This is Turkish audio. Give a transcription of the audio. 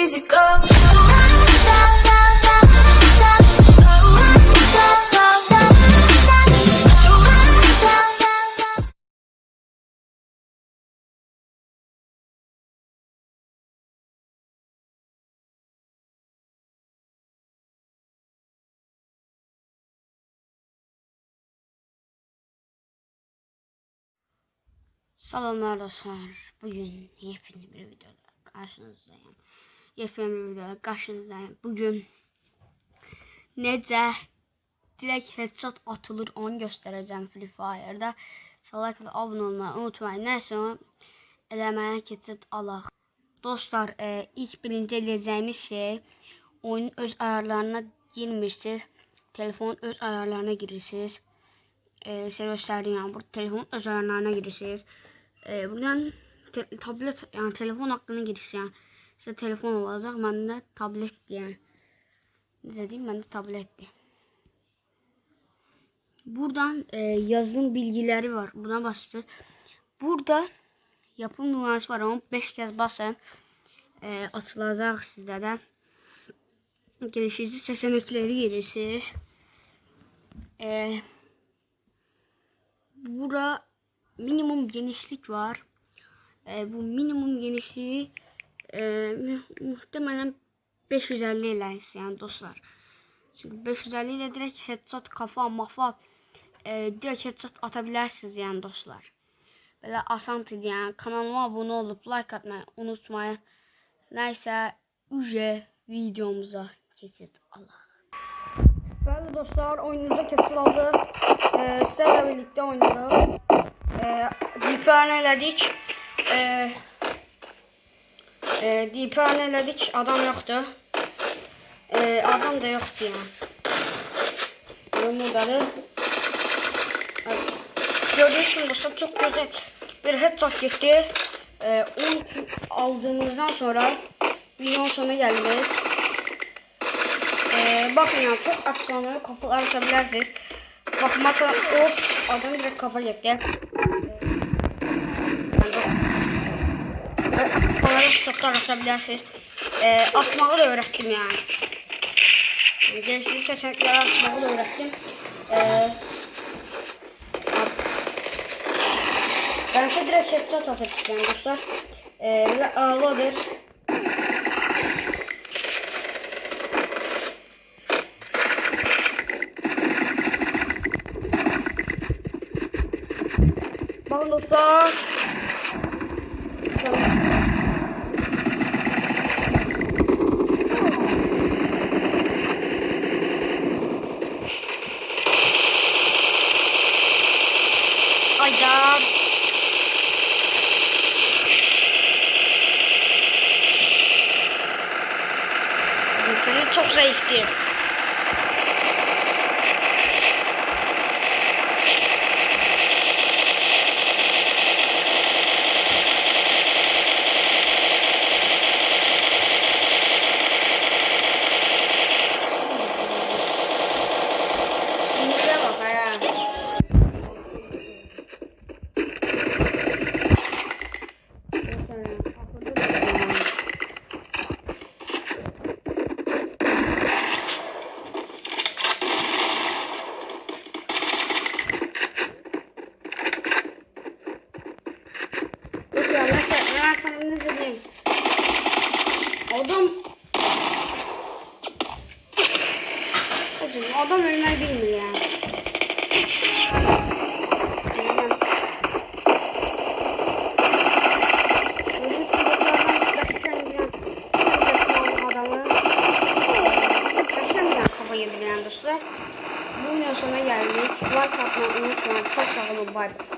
easy go. Selamlar dostlar. Bugün yepyeni bir videoda karşınızdayım. Bir videoda karşınızdayım. Bugün necə direkt headshot atılır onu göstereceğim Free Fire'da. Like ve abone olmayı unutmayın. Onu eləməyə keçid alaq. Dostlar e, ilk birinci eləyəcəyimiz şey oyunun öz ayarlarına girmirsiniz. Telefonun öz ayarlarına girirsiniz. E, size gösterdim yani burada telefonun öz ayarlarına girirsiniz. E, buradan te- tablet yani telefon hakkında giriş yani. Size telefon olacak bende tablet yani. Ne diyeyim bende tabletti. Buradan e, yazılım bilgileri var. Buna basacağız. Burada yapım numarası var. Onu 5 kez basın. E, atılacak sizde de. Gelişici seçenekleri girirsiniz. E, bura minimum genişlik var. E, bu minimum genişliği e, mu- muhtemelen 550 ile yani dostlar. Çünkü 550 ile direkt headshot kafa mafa e, direkt headshot atabilirsiniz yani dostlar. Böyle asantıdır yani kanalıma abone olup like atmayı unutmayın. Neyse üce videomuza geçit Allah. Bəli dostlar, oyunumuza keçid aldı. Ee, sizlerle birlikte oynuyoruz. Ee, DPR elədik. Ee, e, DPR elədik, adam yoxdur. Ee, adam da yoxdur yani. Buradadır. Evet. Gördüğünüz gibi dostlar çok güzel bir headshot gitti. Ee, onu aldığımızdan sonra videonun sonuna geldik. Ee, bakın ya çok aksanları kafalar atabilirsiniz. Bak mesela o adam direkt kafa gitti. Onlara çoktan atabilirsiniz. Ee, atmağı da öğrettim yani. Gereksiz seçenekleri atmağı da öğrettim. Ee, ben size direkt headshot atacağım dostlar. Ee, böyle ağladır. Bakın dostlar. Hayda. Müşteri çok zayıftı. Adam Hocam adam ölmeyi bilmiyor yani. Bu videonun sonuna geldik. Like atmayı unutmayın. Çok sağ olun. Bay bay.